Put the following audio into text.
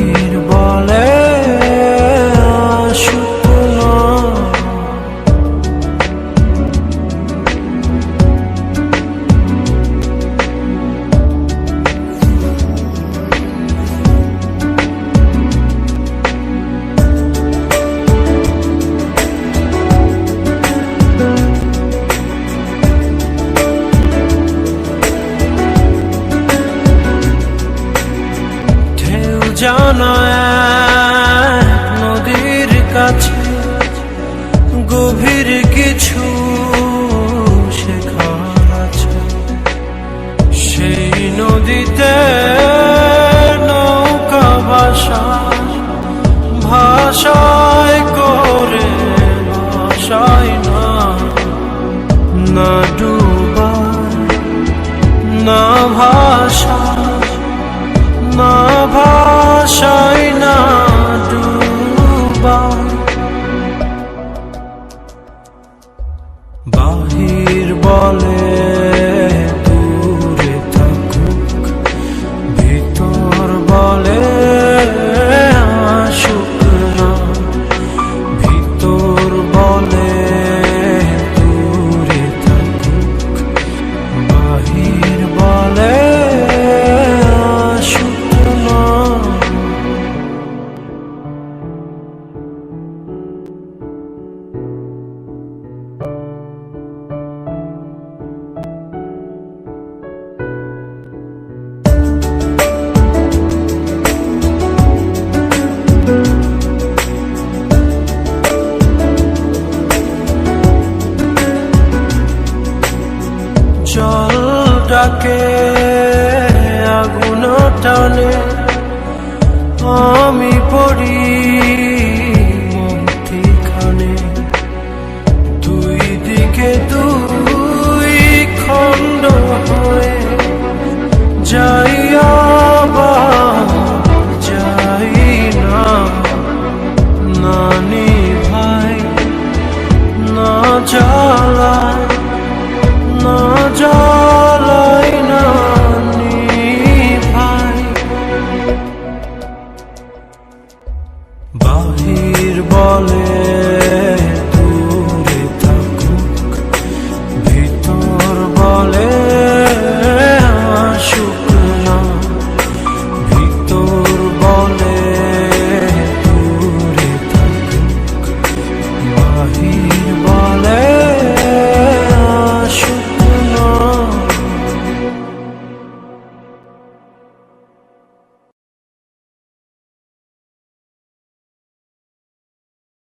need a baller. এক নদীর কাছে, গভীর কিছু শেখার আছে। সেই নদীতে নৌকা ভাষা ভাষায় করে ভাষায় না না ডুবায় না ভাষা। জল ডাকে আগুন টানে। আমি পড়ি খানে দুই দিকে দুই খণ্ড হয়ে যাই আবার, যাই